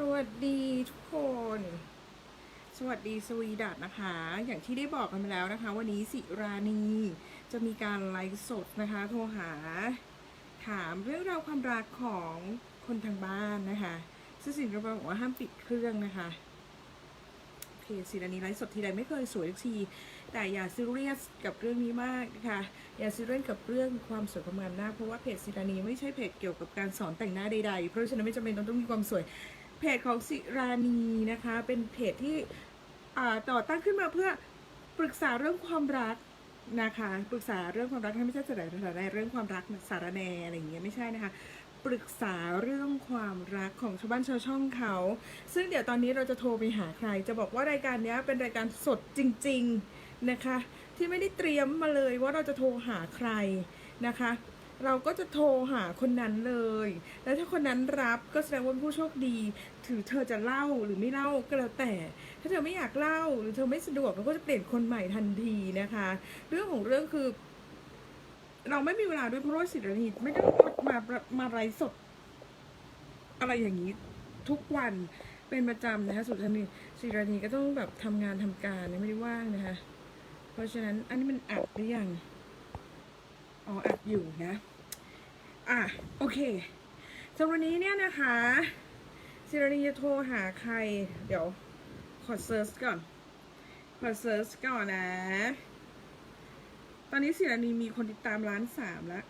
สวัสดีทุกคน สวัสดีสวีดัตนะคะ อย่างที่ได้บอกกันไปแล้วนะคะ วันนี้สิรานีจะมีการไลฟ์สดนะคะ โทรหา ถามเรื่องราวความรักของคนทางบ้านนะคะซึ่งสินก็บอกว่าห้ามปิดเครื่องนะคะโอเคสิรานีไลฟ์สดทีไรไม่เคยสวยทุกที แต่อย่าซีเรียสกับเรื่องนี้มากนะคะอย่าซีเรียสกับเรื่องความสวยความงามหน้าเพราะว่าเพจสิรานีไม่ใช่เพจเกี่ยวกับการสอนแต่งหน้าใดๆ เพราะฉะนั้นไม่จำเป็นต้องมีความสวย เพจของสิรานีนะคะ เป็นเพจที่ต่อตั้งขึ้นมาเพื่อปรึกษาเรื่องความรักนะคะ ปรึกษาเรื่องความรักไม่ใช่สาระสาระเรื่องความรักสารแนอะไรอย่างเงี้ยไม่ใช่นะคะ ปรึกษาเรื่องความรักของชาวบ้านชาวช่องเขา ซึ่งเดี๋ยวตอนนี้เราจะโทรไปหาใคร จะบอกว่ารายการนี้เป็นรายการสดจริง ๆนะคะ ที่ไม่ได้เตรียมมาเลยว่าเราจะโทรหาใครนะคะ เราก็จะโทรหาคนนั้นเลย แล้วถ้าคนนั้นรับก็แสดงว่าผู้โชคดี ถือเธอจะเล่าหรือไม่เล่าก็แล้วแต่ ถ้าเธอไม่อยากเล่าหรือเธอไม่สะดวกเราก็จะเปลี่ยนคนใหม่ทันทีนะคะ เรื่องของเรื่องคือ เราไม่มีเวลาด้วยเพราะว่าสิรินีไม่ได้มามามาไลฟ์สด อะไรอย่างนี้ทุกวันเป็นประจำนะคะ สุดท้ายนี้สิรินีก็ต้องแบบทำงานทำการไม่ได้ว่างนะคะ เพราะฉะนั้นอันนี้มันอัดหรือยังอ๋ออัดอยู่นะ อะโอเคสำหรับวันนี้เนี่ยนะคะสิรินีจะโทรหาใคร เดี๋ยวขอเซิร์ชก่อนขอเซิร์ชก่อนนะ ตอนนี้สิรินีมีคนติดตามล้านสามแล้ว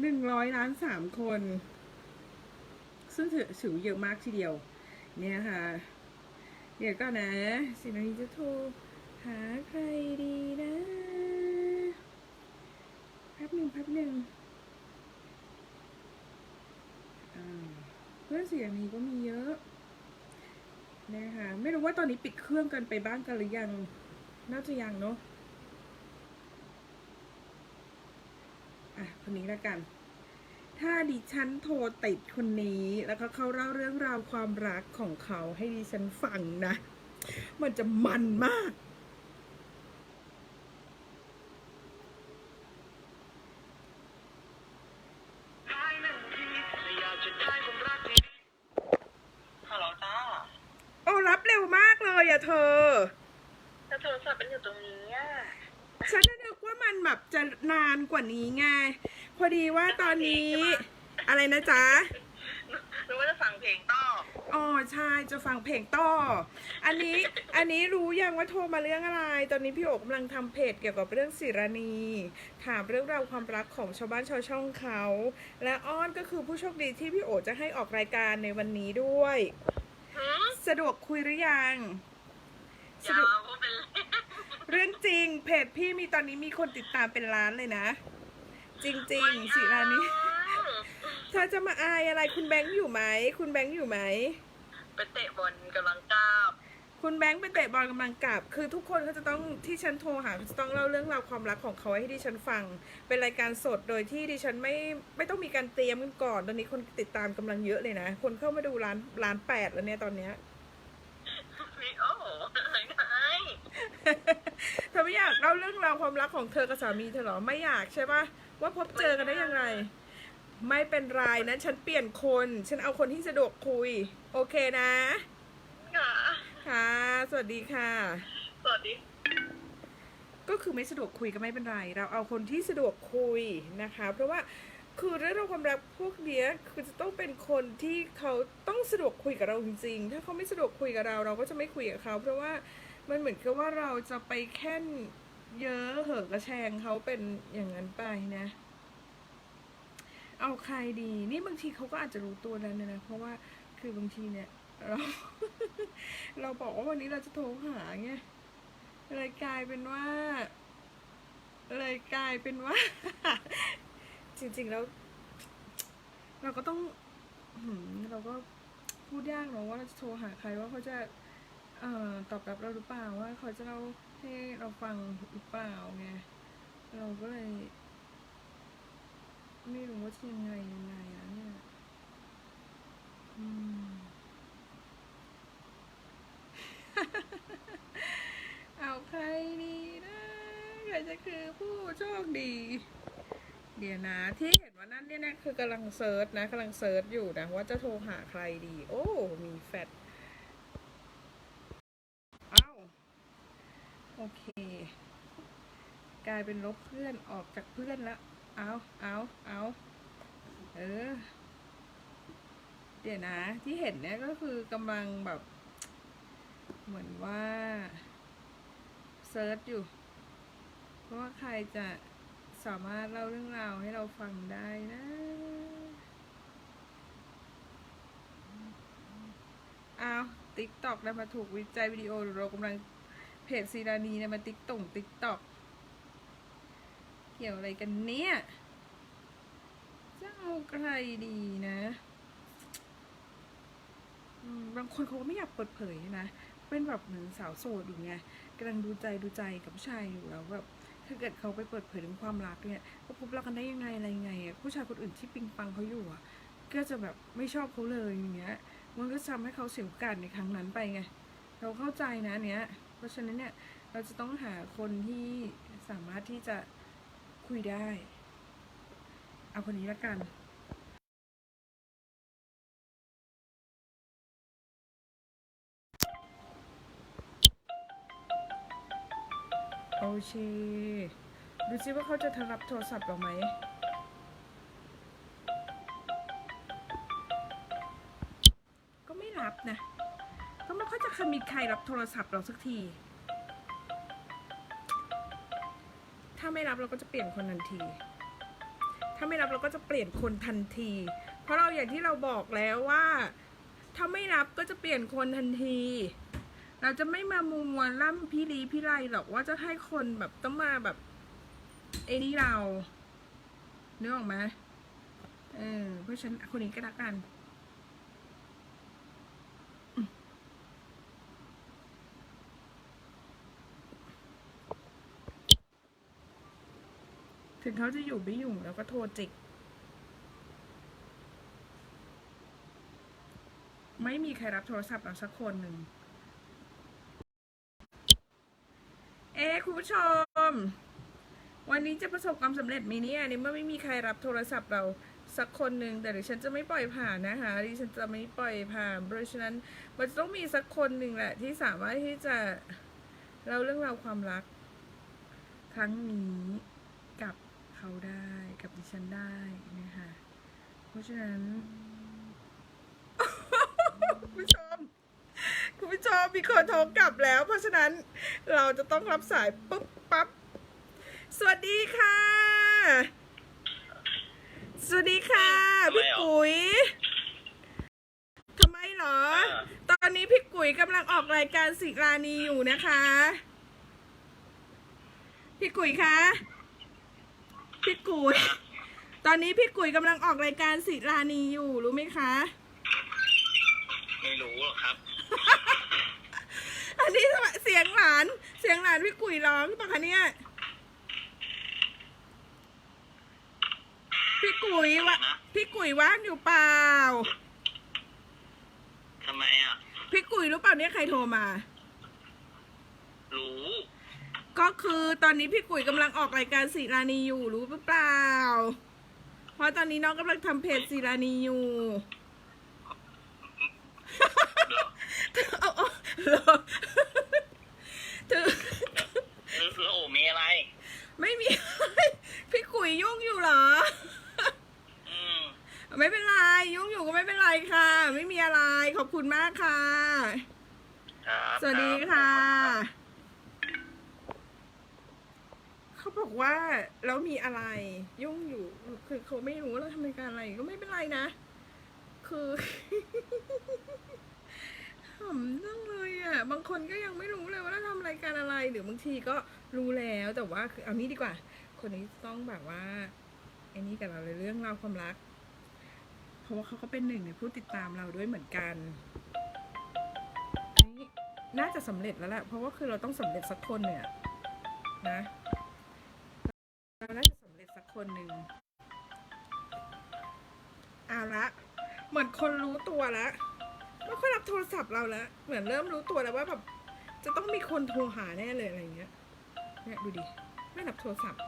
หนึ่งร้อยล้านสามคน ซึ่งถือถือเยอะมากทีเดียว เนี่ยค่ะ เดี๋ยวก่อนนะ สิรินีจะโทรหาใครดีนะแป๊บหนึ่งแป๊บหนึ่งอ่าเพื่อนเสียงนี้ก็มีเยอะนะคะไม่รู้ว่าตอนนี้ปิดเครื่องกันไปบ้างกันหรือยัง น่าจะยังเนาะอะคนนี้แล้วกัน ถ้าดิฉันโทรติดคนนี้แล้วก็เขาเล่าเรื่องราวความรักของเขาให้ดิฉันฟังนะ มันจะมันมาก ว่านี้ไง พอดีว่าตอนนี้อะไรนะจ๊ะหรือว่าจะฟังเพลงต่ออ๋อใช่จะฟังเพลงต่ออันนี้อันนี้รู้ยังว่าโทรมาเรื่องอะไร ตอนนี้พี่โอกำลังทำเพจเกี่ยวกับเรื่องศิรานีถามเรื่องราวความรักของชาวบ้านชาวช่องเขา และอ้อนก็คือผู้โชคดีที่พี่โอจะให้ออกรายการในวันนี้ด้วยหืมสะดวกคุยหรือยังสะยาดวกวพูด เป็นเล่นเรื่องจริงเพจพี่มีตอนนี้มีคนติดตามเป็นล้านเลยนะ จริงๆศิรานีเธอจะมาอายอะไรคุณแบงค์อยู่ไหม คุณแบงค์อยู่ไหมไปเตะบอลกำลังกราบคุณแบงค์ไปเตะบอลกำลังกลับ คือทุกคนเขาจะต้องที่ฉันโทรหาเขาจะต้องเล่าเรื่องราวความรักของเขาให้ดิฉันฟัง เป็นรายการสดโดยที่ดิฉันไม่ไม่ต้องมีการเตรียมกันก่อน ตอนนี้คนติดตามกำลังเยอะเลยนะ คนเข้ามาดูล้านล้านแปดแล้วเนี่ยตอนเนี้ยพี่โอ้โหอะไรไงเธอไม่อยาก เล่าเรื่องราวความรักของเธอกับสามีเธอเหรอไม่อยากใช่ปะว่าพบเจอกันได้ยังไง ไม่เป็นไรนะฉันเปลี่ยนคน ฉันเอาคนที่สะดวกคุย โอเคนะ ค่ะ ค่ะ สวัสดีค่ะ สวัสดีก็คือไม่สะดวกคุยก็ไม่เป็นไร เราเอาคนที่สะดวกคุยนะคะ เพราะว่าคือเรื่องราวความรักพวกเนี้ยคือจะต้องเป็นคนที่เขาต้องสะดวกคุยกับเราจริงๆ ถ้าเขาไม่สะดวกคุยกับเรา เราก็จะไม่คุยกับเขา เพราะว่ามันเหมือนกับว่าเราจะไปแค่น เยอะเหอะกระแชงเขาเป็นอย่างนั้นไปนะ เอาใครดี นี่บางทีเขาก็อาจจะรู้ตัวแล้วนยนะเพราะว่าคือบางทีเนี่ย เรา เราบอกว่าวันนี้เราจะโทรหาไงเลยกลายเป็นว่า เลยกลายเป็นว่า จริงๆแล้ว เราก็ต้องเราก็พูดยากเนอะว่าเราจะโทรหาใครว่าเขาจะ เอ่อตอบรับเราหรือเปล่าว่าเขาจะเล่า ให้เราฟังหรือเปล่าไง เราก็เลย ไม่รู้ว่าจะยังไงยังไงอะเนี่ยอืมเอาใครดีนะใครจะคือผู้โชคดี เดี๋ยวนะ ที่เห็นว่านั่นเนี่ยนะคือกำลังเซิร์ชนะกำลังเซิร์ชอยู่นะ ว่าจะโทรหาใครดี โอ้ มีแฟดอ้าว โอเค กลายเป็นลบเพื่อนออกจากเพื่อนแล้วเอาเอาเอาเออ เดี๋ยวนะ ที่เห็นเนี่ยก็คือกำลังแบบ เหมือนว่าเซิร์ชอยู่เพราะว่าใครจะสามารถเล่าเรื่องราวให้เราฟังได้นะ อ้าว ติ๊กตอกนะมาถูกวิจัยวิดีโอเรากำลัง เพจซีรานีเนี่ยมาติ๊กต่งติ๊กตอกเกี่ยวอะไรกันเนี่ยจะเอาใครดีนะบางคนเขาก็ไม่อยากเปิดเผยนะเป็นแบบเหมือนสาวโสดอยู่ไงกำลังดูใจดูใจกับผู้ชายอยู่แล้วแบบถ้าเกิดเขาไปเปิดเผยถึงความรักเนี่ยเขาพบรักกันได้ยังไงอะไรยังไงผู้ชายคนอื่นที่ปิงปังเขาอยู่อะ ก็จะแบบไม่ชอบเขาเลยอย่างเงี้ย มันก็ทำให้เขาเสียโอกาสในครั้งนั้นไปไง เราเข้าใจนะเนี้ย ราะฉะนั้นเนี่ยเราจะต้องหาคนที่สามารถที่จะคุยได้ เอาคนนี้ละกันโอเค ดูซิว่าเขาจะรับโทรศัพท์เราไหม ยจะเคยมีใครรับโทรศัพท์เราสักที ถ้าไม่รับเราก็จะเปลี่ยนคนทันที ถ้าไม่รับเราก็จะเปลี่ยนคนทันที เพราะเราอย่างที่เราบอกแล้วว่า ถ้าไม่รับก็จะเปลี่ยนคนทันที เราจะไม่มามัวล่ำพี่ลีพี่ไรหรอกว่าจะให้คนแบบต้องมาแบบไอ้นี่เราเนื้อออกไหมเออเพราะฉันคนนี้ก็แล้วกัน ถึงเขาจะอยู่ไม่อยู่แล้วก็โทรจิก ไม่มีใครรับโทรศัพท์เราสักคนหนึ่ง เอ๊คุณผู้ชม วันนี้จะประสบความสำเร็จไหมเนี่ยในเมื่อไม่มีใครรับโทรศัพท์เราสักคนหนึ่งแต่ดิฉันจะไม่ปล่อยผ่านนะคะ ดิฉันจะไม่ปล่อยผ่านเพราะฉะนั้นมันต้องมีสักคนหนึ่งแหละที่สามารถที่จะเล่าเรื่องราวความรัก ครั้งนี้ เขาได้กับดิฉันได้นะคะเพราะฉะนั้นคุณผู้ชมคุณผู้ชมมีคนโทรกลับแล้ว เพราะฉะนั้นเราจะต้องรับสายปุ๊บปั๊บสวัสดีค่ะ สวัสดีค่ะทำไมพี่เหรอกุ๋ยทำไมเหรออ่าตอนนี้พี่กุ๋ยกำลังออกรายการสิรานีอยู่นะคะ พี่กุ๋ยคะพี่ กุ๋ยตอนนี้พี่กุ๋ยกำลังออกรายการสิรานีอยู่รู้ไหมคะ ไม่รู้หรอกครับ อันนี้เสียงหลาน เสียงหลานพี่กุ๋ยร้องปะคะเนี่ย พี่กุ๋ยวะนะพี่กุ๋ยว่างอยู่เปล่า ทำไมอะ พี่กุ๋ยรู้เปล่าเนี่ยใครโทรมา รู้ ก็คือตอนนี้พี่กุ๋ยกำลังออกรายการสีรานีอยู่รู้หรือเปล่า เพราะตอนนี้น้องกำลังทำเพจสีรานีอยู่เหรอเอาเอาเหรอถือแล้วแล้วโอ้มีอะไร ไม่มี พี่กุ๋ยยุ่งอยู่เหรอ อืมไม่เป็นไร ยุ่งอยู่ก็ไม่เป็นไรค่ะ ไม่มีอะไรขอบคุณมากค่ะ ครับสวัสดีรับค่ะเขา บอกว่าแล้วมีอะไรยุ่งอยู่ คือเขาไม่รู้ว่าเราทำรายการอะไรก็ไม่เป็นไรนะ คือขำจังเลยอะ บางคนก็ยังไม่รู้เลยว่าเราทำรายการอะไรหรือบางทีก็รู้แล้วแต่ว่าคือเอานี้ดีกว่า คนนี้ต้องแบบว่าไอ้นี่กับเราเลยเรื่องราวความรัก เพราะว่าเขาก็เป็นหนึ่งในผู้ติดตามเราด้วยเหมือนกันนี่น่าจะสำเร็จแล้วแหละเพราะว่าคือเราต้องสำเร็จสักคนเนี่ยนะ เราน่าจะสำเร็จสักคนหนึ่งเอาละเหมือนคนรู้ตัวแล้วไม่ค่อยรับโทรศัพท์เราแล้ว เหมือนเริ่มรู้ตัวแล้วว่าแบบจะต้องมีคนโทรหาแน่เลยอะไรเงี้ยเนี่ยดูดิไม่รับโทรศัพท์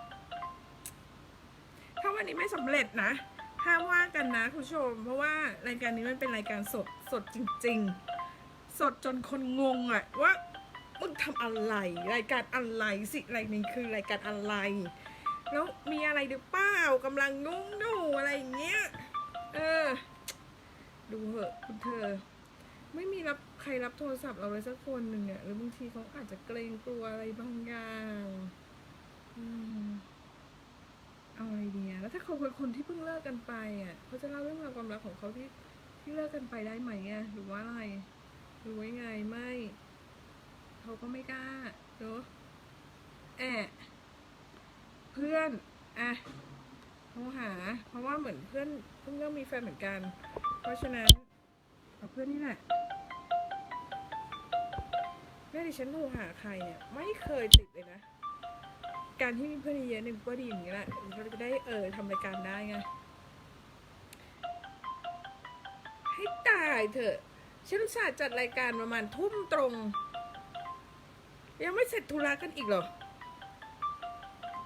ถ้าวันนี้ไม่สำเร็จนะห้ามว่ากันนะคุณผู้ชม เพราะว่ารายการนี้มันเป็นรายการสดสดจริง ๆ สดจนคนงงอะว่ามึงทำอะไร รายการอะไรสิรายนี้คือรายการอะไร แล้วมีอะไรหรือเปล่ากำลังนุ่งดูอะไรอย่างเงี้ย เออ ดูเหอะคุณเธอ ไม่มีรับใครรับโทรศัพท์เราเลยสักคนหนึ่งอะหรือบางทีเขาอาจจะเกรงกลัวอะไรบางอย่างอืมเอาอะไรดีอะแล้วถ้าเขาเป็นคนที่เพิ่งเลิกกันไปอะเขาจะเล่าเรื่องราวความรักของเขาที่ที่เลิกกันไปได้ไหมอะหรือว่าอะไรหรือว่ายังไงไม่ เขาก็ไม่กล้าเนอะแอะ เพื่อนอะโทรหา เพราะว่าเหมือนเพื่อนเพิ่งเริ่มมีแฟนเหมือนกัน เพราะฉะนั้นเอาเพื่อนนี่แหละแม่ดิฉันโทรหาใครเนี่ยไม่เคยติดเลยนะ การที่มีเพื่อนเยอะเนี่ยก็ดีอย่างนี้แหละเราจะได้เออทำรายการได้ไงให้ตายเถอะฉันอุตส่าห์จัดรายการประมาณทุ่มตรง ยังไม่เสร็จธุระกันอีกเหรอ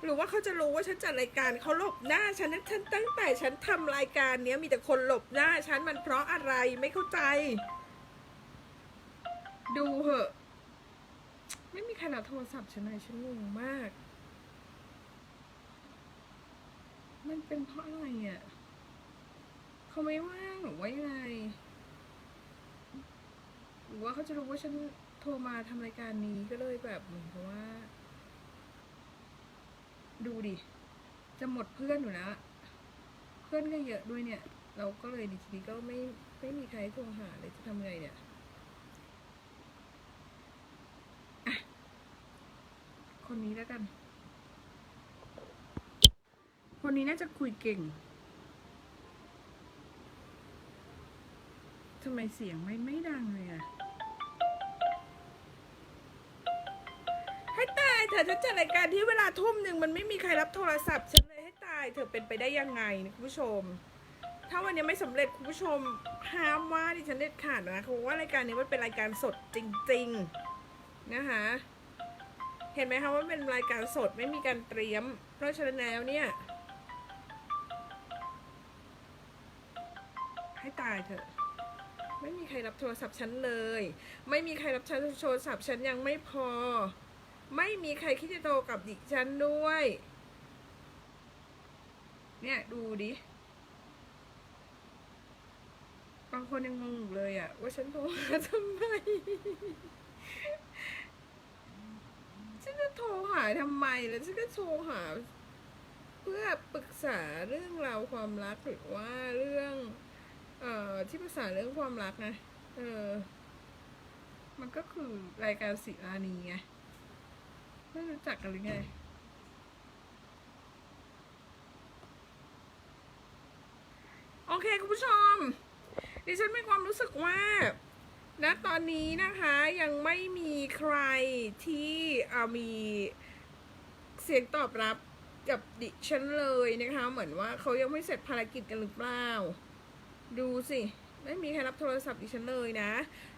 หรือว่าเขาจะรู้ว่าฉันจัดรายการเขาหลบหน้าฉันฉันตั้งแต่ฉันทำรายการเนี้ยมีแต่คนหลบหน้าฉันมันเพราะอะไรไม่เข้าใจ ดูเหอะ ไม่มีใครรับโทรศัพท์ฉันเลยฉันงงมาก มันเป็นเพราะอะไรอะเขาไม่ว่างหรือว่ายังไงหรือว่าเขาจะรู้ว่าฉันโทรมาทำรายการนี้ก็เลยแบบเหมือนกับว่า ดูดิ จะหมดเพื่อนอยู่แล้วเพื่อนก็เยอะด้วยเนี่ย เราก็เลยดิทีนี้ก็ไม่ไม่มีใครโทรหาเลยจะทำไงเนี่ยคนนี้แล้วกัน คนนี้น่าจะคุยเก่งทำไมเสียงไม่ไม่ดังเลยอะ ให้ตายเถอะฉันจัดรายการที่เวลาทุ่มหนึ่งมันไม่มีใครรับโทรศัพท์ฉันเลยให้ตายเธอเป็นไปได้ยังไงนะคุณผู้ชม ถ้าวันนี้ไม่สำเร็จคุณผู้ชมห้ามว่าดิฉันเด็ดขาดนะเพราะว่ารายการนี้มันเป็นรายการสดจริง ๆนะคะเห็นไหมคะว่าเป็นรายการสดไม่มีการเตรียม เพราะฉะนั้นแล้วเนี่ย ให้ตายเถอะไม่มีใครรับโทรศัพท์ฉันเลย ไม่มีใครรับโทรศัพท์ฉันยังไม่พอ ไม่มีใครคิดจะโทรกับดิฉันด้วย เนี่ยดูดิ บางคนยังงงอยู่เลยอะว่าฉันโทรหาทำไม ฉันจะโทรหาทำไมแล้วฉันก็โทรหา เพื่อปรึกษาเรื่องราวความรักหรือว่าเรื่อง เอ่อที่ปรึกษาเรื่องความรักนะ เออ มันก็คือรายการศิรานีไง ไม่รู้จักกันหรือไงโอเคคุณผู้ชม ดิฉันมีความรู้สึกว่าณตอนนี้นะคะยังไม่มีใครที่เอ่อมีเสียงตอบรับกับดิฉันเลยนะคะ เหมือนว่าเขายังไม่เสร็จภารกิจกันหรือเปล่า ดูสิ ไม่มีใครรับโทรศัพท์ดิฉันเลยนะ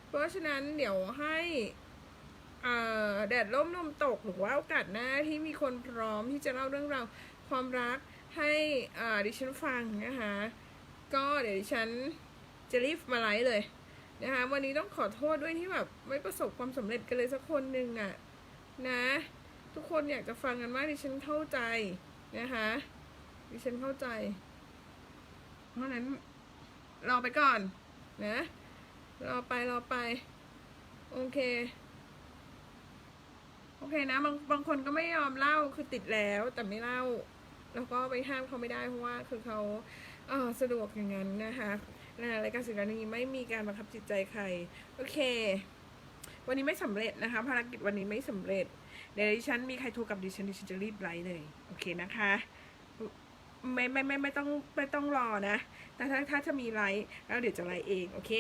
เพราะฉะนั้นเดี๋ยวให้ แดดร่มลมตกหรือว่าโอกาสหน้าที่มีคนพร้อมที่จะเล่าเรื่องราวความรักให้อ่าดิฉันฟังนะคะ ก็เดี๋ยวดิฉันจะรีบมาไลฟ์เลยนะคะวันนี้ต้องขอโทษด้วยที่แบบไม่ประสบความสำเร็จกันเลยสักคนหนึ่งอะนะ ทุกคนอยากจะฟังกันมากดิฉันเข้าใจนะคะดิฉันเข้าใจ เพราะฉะนั้นรอไปก่อนนะรอไปรอไป โอเค โอเคนะบางบางคนก็ไม่ยอมเล่าคือติดแล้วแต่ไม่เล่า แล้วก็ไปห้ามเขาไม่ได้เพราะว่าคือเขาเออสะดวกอย่างนั้นนะคะนะรายการสื่อการนี้ไม่มีการบังคับจิตใจใคร โอเค วันนี้ไม่สำเร็จนะคะ ภารกิจวันนี้ไม่สำเร็จ เดี๋ยวดิฉันมีใครโทรกับดิฉันดิฉันจะรีบไลน์เลยโอเคนะคะไม่ไม่ไม่ไม่ต้องไม่ต้องรอนะ แต่ถ้าถ้าจะมีไลน์แล้วเดี๋ยวจะไลน์เอง โอเค